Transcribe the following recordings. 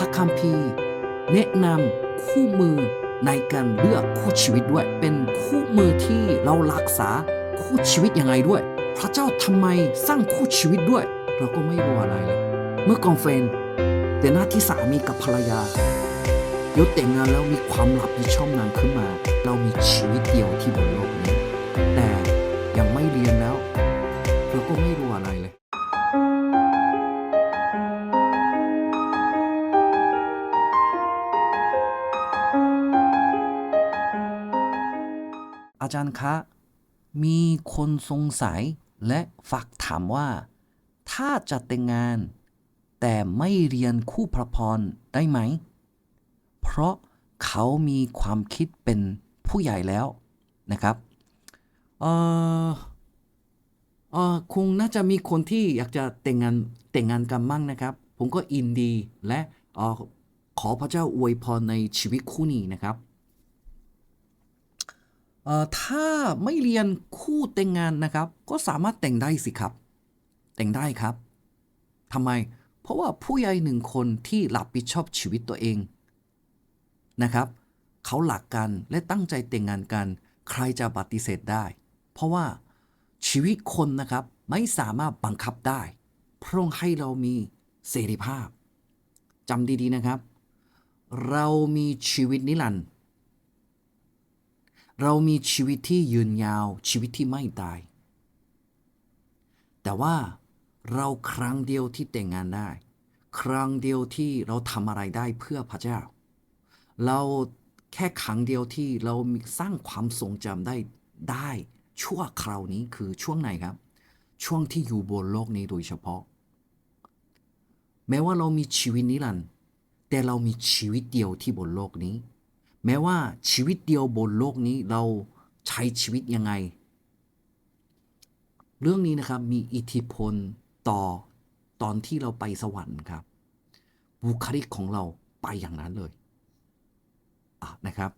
ระคัมภีร์ แนะนำคู่มือในการเลือกคู่ชีวิตด้วย เป็นคู่มือที่เรารักษาคู่ชีวิตยังไงด้วย พระเจ้าทำไมสร้างคู่ชีวิตด้วย เราก็ไม่รู้อะไรเลยเมื่อกองเฟนแต่หน้าที่สามีกับภรรยาเดี๋ยวแต่งงานแล้วมีความรับผิดชอบนานขึ้นมา เรามีชีวิตเดียวที่บนโลกนี้ แต่ยังไม่เรียนแล้ว เราก็ไม่รู้อะไร อาจารย์คะ มีคนสงสัยและฝากถามว่า ถ้าจะแต่งงาน แต่ไม่เรียนคู่พระพรได้ไหม เพราะเขามีความคิดเป็นผู้ใหญ่แล้วนะครับเออเออคงน่าจะมีคนที่อยากจะแต่งงานแต่งงานกันมั่งนะครับ ผมก็อินดีและเออขอพระเจ้าอวยพรในชีวิตคู่นี้นะครับ ถ้าไม่เรียนคู่แต่งงานนะครับ ก็สามารถแต่งได้สิครับ แต่งได้ครับทำไม เพราะว่าผู้ใหญ่หนึ่งคนที่รับผิดชอบชีวิตตัวเองนะครับ เขาหลักกันและตั้งใจแต่งงานกัน ใครจะปฏิเสธได้ เพราะว่าชีวิตคนนะครับไม่สามารถบังคับได้ พระองค์ให้เรามีเสรีภาพจำดีๆนะครับ เรามีชีวิตนิรันดร์ เรามีชีวิตที่ยืนยาวชีวิตที่ไม่ตาย แต่ว่าเราครั้งเดียวที่แต่งงานได้ ครั้งเดียวที่เราทำอะไรได้เพื่อพระเจ้า เราแค่ครั้งเดียวที่เรามีสร้างความทรงจำได้ได้ชั่วคราวนี้คือช่วงไหนครับ ช่วงที่อยู่บนโลกนี้โดยเฉพาะ แม้ว่าเรามีชีวิตนิรันดร์แต่เรามีชีวิตเดียวที่บนโลกนี้ แม้ว่าชีวิตเดียวบนโลกนี้เราใช้ชีวิตยังไง เรื่องนี้นะครับมีอิทธิพลต่อตอนที่เราไปสวรรค์ครับ บุคลิกของเราไปอย่างนั้นเลยะนะครับ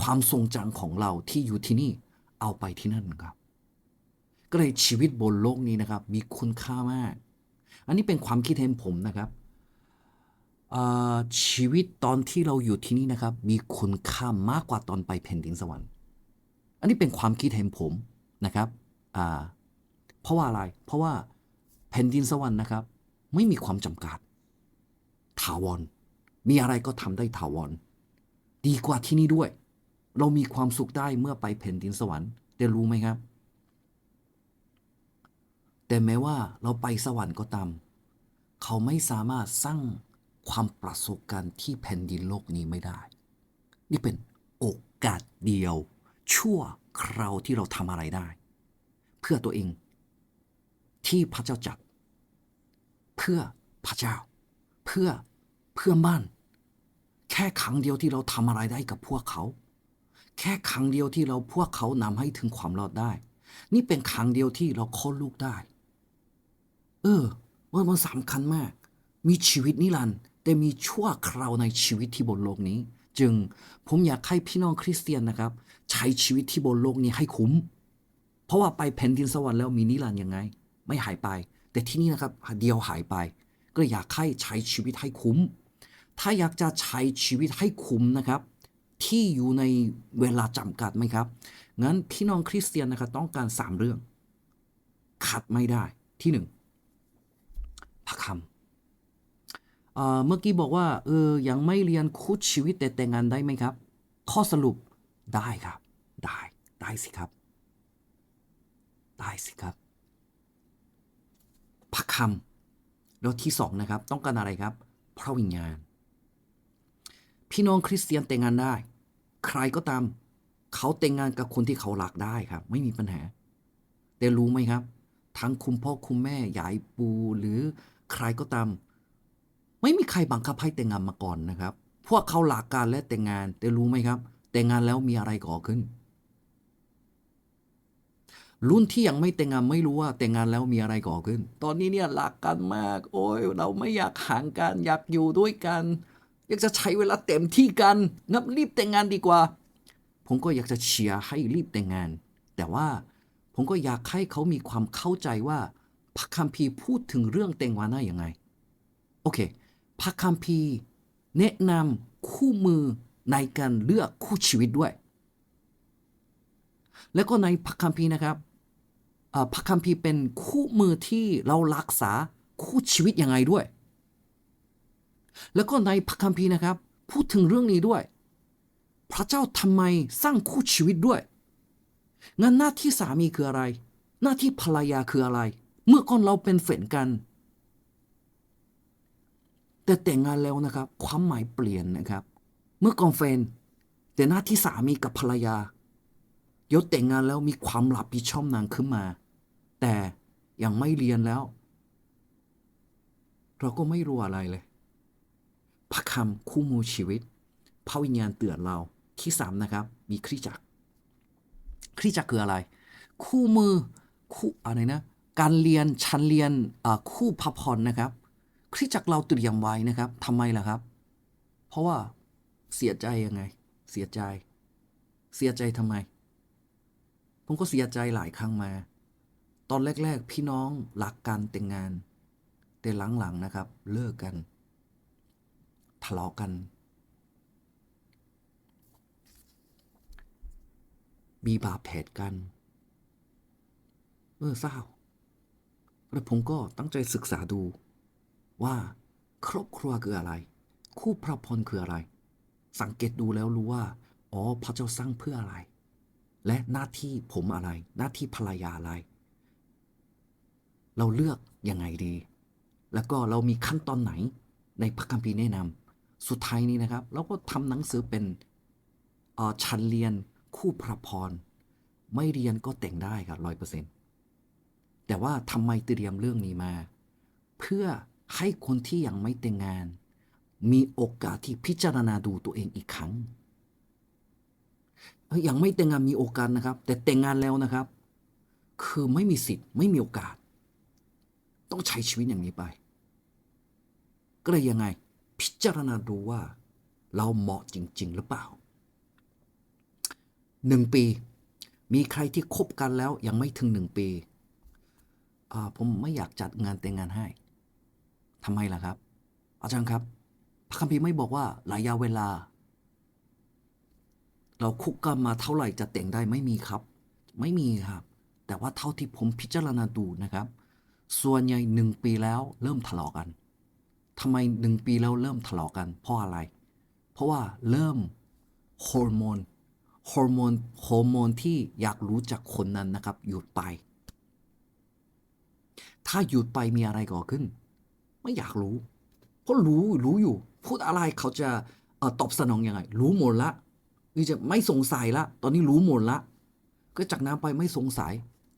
ความทรงจำของเราที่อยู่ที่นี่เอาไปที่นั่นครับ ก็เลยชีวิตบนโลกนี้นะครับ มีคุณค่ามาก อันนี้เป็นความคิดเห็นผมนะครับ ชีวิตตอนที่เราอยู่ที่นี่นะครับ มีคุณค่ามากกว่าตอนไปแผ่นดินสวรรค์ อันนี้เป็นความคิดเห็นผมนะครับเพราะว่าอะไร เพราะว่าแผ่นดินสวรรค์นะครับ ไม่มีความจำกัด ถาวร มีอะไรก็ทำได้ถาวร ดีกว่าที่นี่ด้วย เรามีความสุขได้เมื่อไปแผ่นดินสวรรค์แต่รู้ไหมครับ แต่แม้ว่าเราไปสวรรค์ก็ตาม เขาไม่สามารถสร้าง ความประสบการณ์ที่แผ่นดินโลกนี้ไม่ได้ นี่เป็นโอกาสเดียว ชั่วคราวที่เราทำอะไรได้ เพื่อตัวเอง ที่พระเจ้าจัด เพื่อพระเจ้า เพื่อเพื่อนบ้านแค่ครั้งเดียวที่เราทำอะไรได้กับพวกเขา แค่ครั้งเดียวที่เราพวกเขานำให้ถึงความรอดได้ นี่เป็นครั้งเดียวที่เราคลอดลูกได้ เออว่ามันสำคัญมาก มีชีวิตนิรันดร์ แต่มีชั่วคราวในชีวิตที่บนโลกนี้ จึงผมอยากให้พี่น้องคริสเตียนนะครับ ใช้ชีวิตที่บนโลกนี้ให้คุ้ม เพราะว่าไปแผ่นดินสวรรค์แล้วมีนิรันดร์ยังไง ไม่หายไป แต่ที่นี่นะครับเดียวหายไป ก็อยากให้ใช้ชีวิตให้คุ้ม ถ้าอยากจะใช้ชีวิตให้คุ้มนะครับที่อยู่ในเวลาจำกัดไหมครับ งั้นพี่น้องคริสเตียนนะครับต้องการสามเรื่อง ขัดไม่ได้ที่หนึ่งพระคำ เมื่อกี้บอกว่าเออยังไม่เรียนคู่ชีวิตแต่แต่งงานได้ไหมครับ ข้อสรุปได้ครับ ได้ได้สิครับ ได้สิครับพระคำแล้วที่สองนะครับ ต้องการอะไรครับ พระวิญญาณ พี่น้องคริสเตียนแต่งงานได้ ใครก็ตาม เขาแต่งงานกับคนที่เขารักได้ครับ ไม่มีปัญหา แต่รู้ไหมครับ ทั้งคุณพ่อคุณแม่ยายปูหรือใครก็ตาม ไม่มีใครบังคับให้แต่งงานมาก่อนนะครับ พวกเขาหลักการและแต่งงาน แต่รู้ไหมครับ แต่งงานแล้วมีอะไรก่อขึ้น รุ่นที่ยังไม่แต่งงานไม่รู้ว่าแต่งงานแล้วมีอะไรก่อขึ้น ตอนนี้เนี่ยรักกันมาก โอ้ยเราไม่อยากห่างกันอยากอยู่ด้วยกันอยากจะใช้เวลาเต็มที่กันงับรีบแต่งงานดีกว่า ผมก็อยากจะเชียร์ให้รีบแต่งงาน แต่ว่าผมก็อยากให้เขามีความเข้าใจว่าพระคัมภีร์พูดถึงเรื่องแต่งงานได้ยังไง โอเค พระคัมภีร์ แนะนำคู่มือในการเลือกคู่ชีวิตด้วย แล้วก็ในพระคัมภีร์นะครับพระคัมภีร์เป็นคู่มือที่เรารักษาคู่ชีวิตยังไงด้วย แล้วก็ในพระคัมภีร์นะครับ พูดถึงเรื่องนี้ด้วย พระเจ้าทำไมสร้างคู่ชีวิตด้วยงั้นหน้าที่สามีคืออะไร หน้าที่ภรรยาคืออะไร เมื่อก่อนเราเป็นแฟนกัน แต่แต่งงานแล้วนะครับ ความหมายเปลี่ยนนะครับ เมื่อก่อนแฟน แต่หน้าที่สามีกับภรรยายศแต่งงานแล้วมีความรับผิดชอบนางขึ้นมา แต่ยังไม่เรียนแล้ว เราก็ไม่รู้อะไรเลยพระคำคู่มูชีวิตพระวิญญาณเตือนเราที่สามนะครับ มีคริสจักรคริสจักรคืออะไร คู่มือคู่อะไรนะ การเรียนชั้นเรียนคู่พระพรนะครับ คริสจักรเราเตรียมไว้นะครับทำไมล่ะครับ เพราะว่าเสียใจยังไง เสียใจ เสียใจทำไม ผมก็เสียใจหลายครั้งมา ตอนแรก ๆ พี่น้องรักกันแต่งงาน แต่หลัง ๆ นะครับ เลิกกัน ทะเลาะกัน มีบาปแผดกันเออเศร้าแล้วผมก็ตั้งใจศึกษาดู ว่าครอบครัวคืออะไร คู่พระพรคืออะไร สังเกตดูแล้วรู้ว่า อ๋อพระเจ้าสร้างเพื่ออะไร และหน้าที่ผมอะไร หน้าที่ภรรยาอะไร เราเลือกยังไงดี แล้วก็เรามีขั้นตอนไหนในพระคัมภีร์แนะนำสุดท้ายนี้นะครับ เราก็ทำหนังสือเป็นอ่อชั้นเรียนคู่พระพร ไม่เรียนก็แต่งได้ครับร้อยเปอร์เซ็นต์แต่ว่าทำไมเตรียมเรื่องนี้มา เพื่อ ให้คนที่ยังไม่แต่งงาน มีโอกาสที่พิจารณาดูตัวเองอีกครั้งยังไม่แต่งงานมีโอกาสนะครับ แต่แต่งงานแล้วนะครับ คือไม่มีสิทธิ์ไม่มีโอกาส ต้องใช้ชีวิตอย่างนี้ไป ก็เลยยังไง พิจารณาดูว่า เราเหมาะจริง ๆ หรือเปล่าหนึ่งปี มีใครที่คบกันแล้วยังไม่ถึงหนึ่งปีผมไม่อยากจัดงานแต่งงานให้ ทำไมล่ะครับ อาจารย์ครับ พระคัมภีร์ไม่บอกว่าระยะเวลา เราคุกกันมาเท่าไหร่จะแต่งได้ไม่มีครับ ไม่มีครับ แต่ว่าเท่าที่ผมพิจารณาดูนะครับ ส่วนใหญ่หนึ่งปีแล้วเริ่มทะเลาะกันทำไมหนึ่งปีแล้วเริ่มทะเลาะกันเพราะอะไร เพราะว่าเริ่มฮอร์โมนฮอร์โมนฮอร์โมนที่อยากรู้จักคนนั้นนะครับ หยุดไป ถ้าหยุดไปมีอะไรก่อขึ้น ไม่อยากรู้ เพราะรู้รู้อยู่ พูดอะไรเขาจะตอบสนองยังไง รู้หมดละนี่จะไม่สงสัยละ ตอนนี้รู้หมดละ ก็จากน้ำไปไม่สงสัย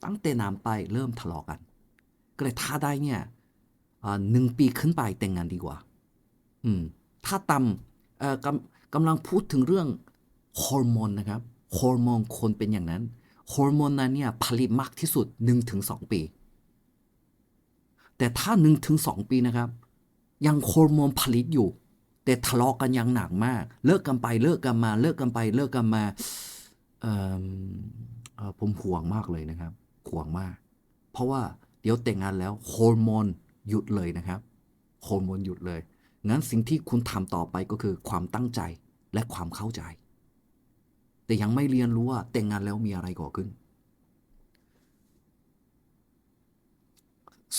ตั้งแต่น้ำไปเริ่มทะเลาะกัน ก็เลยถ้าได้เนี่ยหนึ่งปีขึ้นไปแต่งงานดีกว่า อืม ถ้าต่ำเอ่อกำกำลังพูดถึงเรื่องฮอร์โมนนะครับ ฮอร์โมนคนเป็นอย่างนั้น ฮอร์โมนนั้นเนี่ยผลิตมากที่สุด 1-2ถึงปี แต่ถ้า 1-2ถึงปีนะครับ ยังฮอร์โมนผลิตอยู่ แต่ทะเลาะกันอย่างหนักมาก เลิกกันไปเลิกกันมา เลิกกันไปเลิกกันมาผมห่วงมากเลยนะครับห่วงมาก เพราะว่าเดี๋ยวแต่งงานแล้วฮอร์โมนหยุดเลยนะครับฮอร์โมนหยุดเลย งั้นสิ่งที่คุณทำต่อไปก็คือความตั้งใจและความเข้าใจ แต่ยังไม่เรียนรู้ว่าแต่งงานแล้วมีอะไรก่อขึ้น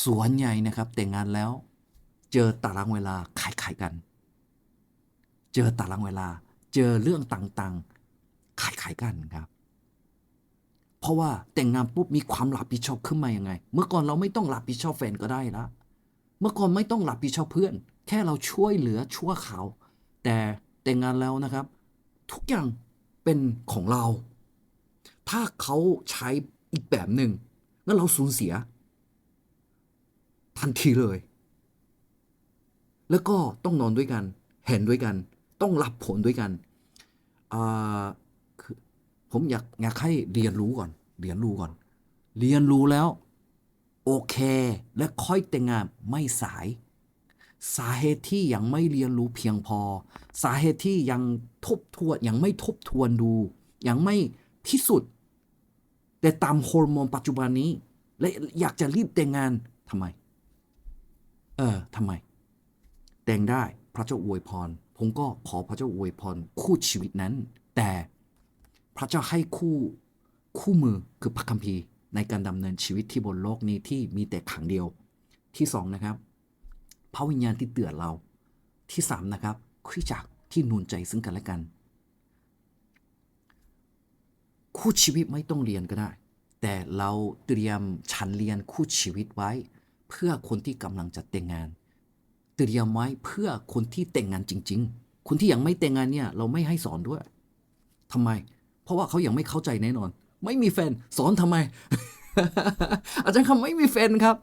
สวนใหญ่นะครับ แต่งงานแล้ว เจอตารางเวลาคล้ายๆกัน เจอตารางเวลา เจอเรื่องต่างๆคล้ายๆกันครับ เพราะว่าแต่งงานปุ๊บมีความรับผิดชอบขึ้นมายังไง เมื่อก่อนเราไม่ต้องรับผิดชอบแฟนก็ได้ละเมื่อก่อนไม่ต้องรับผิดชอบเพื่อน แค่เราช่วยเหลือชั่วเขาแต่แต่งงานแล้วนะครับ ทุกอย่างเป็นของเรา ถ้าเขาใช้อีกแบบหนึ่งงั้นเราสูญเสีย ทันทีเลย แล้วก็ต้องนอนด้วยกัน เห็นด้วยกัน ต้องรับผลด้วยกันอ่าคือผมอยากอยากให้เรียนรู้ก่อน เรียนรู้ก่อน เรียนรู้แล้ว โอเค และค่อยแต่งงานไม่สาย สาเหตุที่ยังไม่เรียนรู้เพียงพอ สาเหตุที่ยังทบทวนยังไม่ทบทวนดู ยังไม่พิสูจน์แต่ตามฮอร์โมนปัจจุบันนี้ และอยากจะรีบแต่งงานทำไม เออทำไม แต่งได้พระเจ้าอวยพร ผมก็ขอพระเจ้าอวยพรคู่ชีวิตนั้น แต่พระเจ้าให้คู่คู่มือคือพระคัมภีร์ในการดำเนินชีวิตที่บนโลกนี้ที่มีแต่ขังเดียว ที่สองนะครับ พระวิญญาณที่เตือนเรา ที่สามนะครับคริสจักรที่นุนใจซึ่งกันและกัน คู่ชีวิตไม่ต้องเรียนก็ได้ แต่เราเตรียมชั้นเรียนคู่ชีวิตไว้ เพื่อคนที่กำลังจะแต่งงาน เตรียมไว้เพื่อคนที่แต่งงานจริง ๆ คนที่ยังไม่แต่งงานเนี่ย เราไม่ให้สอนด้วยทำไม เพราะว่าเขายังไม่เข้าใจแน่นอน ไม่มีแฟนสอนทำไม อาจารย์คำไม่มีแฟนครับ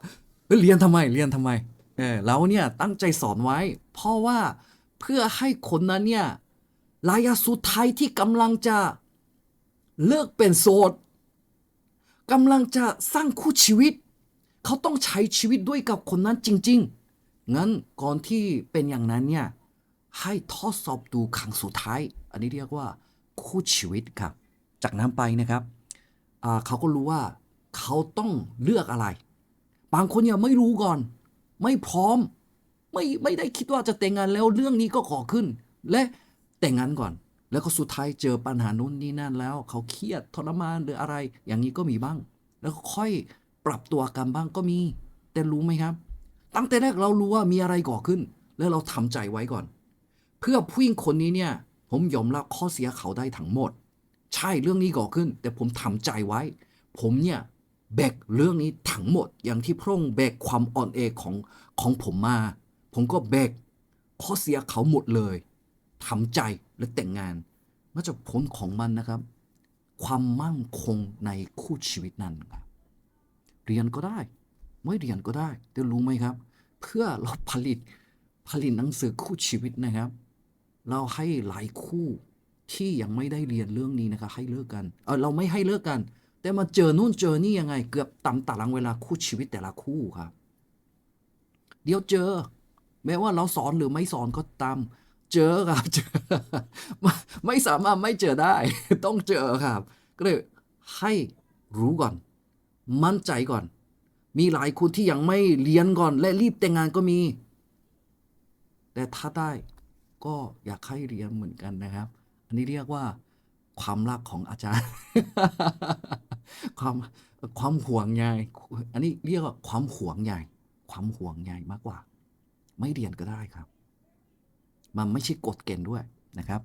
เรียนทำไมเรียนทำไมเออเราเนี่ยตั้งใจสอนไว้ เพราะว่าเพื่อให้คนนั้นเนี่ยระยะสุดท้ายที่กำลังจะเลิกเป็นโสดกำลังจะสร้างคู่ชีวิต เขาต้องใช้ชีวิตด้วยกับคนนั้นจริง ๆ งั้นก่อนที่เป็นอย่างนั้นเนี่ยให้ทดสอบดูครั้งสุดท้าย อันนี้เรียกว่าคู่ชีวิตครับ จากนั้นไปนะครับเขาก็รู้ว่าเขาต้องเลือกอะไร บางคนเนี่ยไม่รู้ก่อน ไม่พร้อม ไม่ไม่ได้คิดว่าจะแต่งงานแล้วเรื่องนี้ก็ขอขึ้น และแต่งงานก่อน แล้วก็สุดท้ายเจอปัญหานู้นนี่นั่นแล้ว เขาเครียดทรมานหรืออะไร อย่างนี้ก็มีบ้าง แล้วค่อย รับตัวกันบ้างก็มี แต่รู้ไหมครับ ตั้งแต่แรกเรารู้ว่ามีอะไรก่อขึ้น แล้วเราทำใจไว้ก่อน เพื่อผู้หญิงคนนี้เนี่ย ผมยอมรับข้อเสียเขาได้ทั้งหมด ใช่เรื่องนี้ก่อขึ้น แต่ผมทำใจไว้ ผมเนี่ยแบกเรื่องนี้ทั้งหมด อย่างที่พระองค์แบกความอ่อนแอของของผมมา ผมก็แบกข้อเสียเขาหมดเลยทำใจและแต่งงานมันจะผลของมันนะครับ ความมั่นคงในคู่ชีวิตนั้นครับ เรียนก็ได้ ไม่เรียนก็ได้แต่รู้ไหมครับ เพื่อเราผลิตผลิตหนังสือคู่ชีวิตนะครับ เราให้หลายคู่ที่ยังไม่ได้เรียนเรื่องนี้นะครับให้เลิกกันเออเราไม่ให้เลิกกัน แต่มาเจอนู่นเจอนี่ยังไง เกือบตำตารางเวลาคู่ชีวิตแต่ละคู่ครับ เดี๋ยวเจอ แม้ว่าเราสอนหรือไม่สอนก็ตามเจอครับเจอไมไม่สามารถไม่เจอได้ ต้องเจอครับ ก็เลยให้รู้ก่อน มั่นใจก่อน มีหลายคนที่ยังไม่เรียนก่อน และรีบแต่งงานก็มี แต่ถ้าได้ก็อยากให้เรียนเหมือนกันนะครับ อันนี้เรียกว่า ความรักของอาจารย์ ความความห่วงใยอันนี้เรียกว่าความห่วงใยความห่วงใยมากกว่า ไม่เรียนก็ได้ครับ มันไม่ใช่กฎเกณฑ์ด้วยนะครับ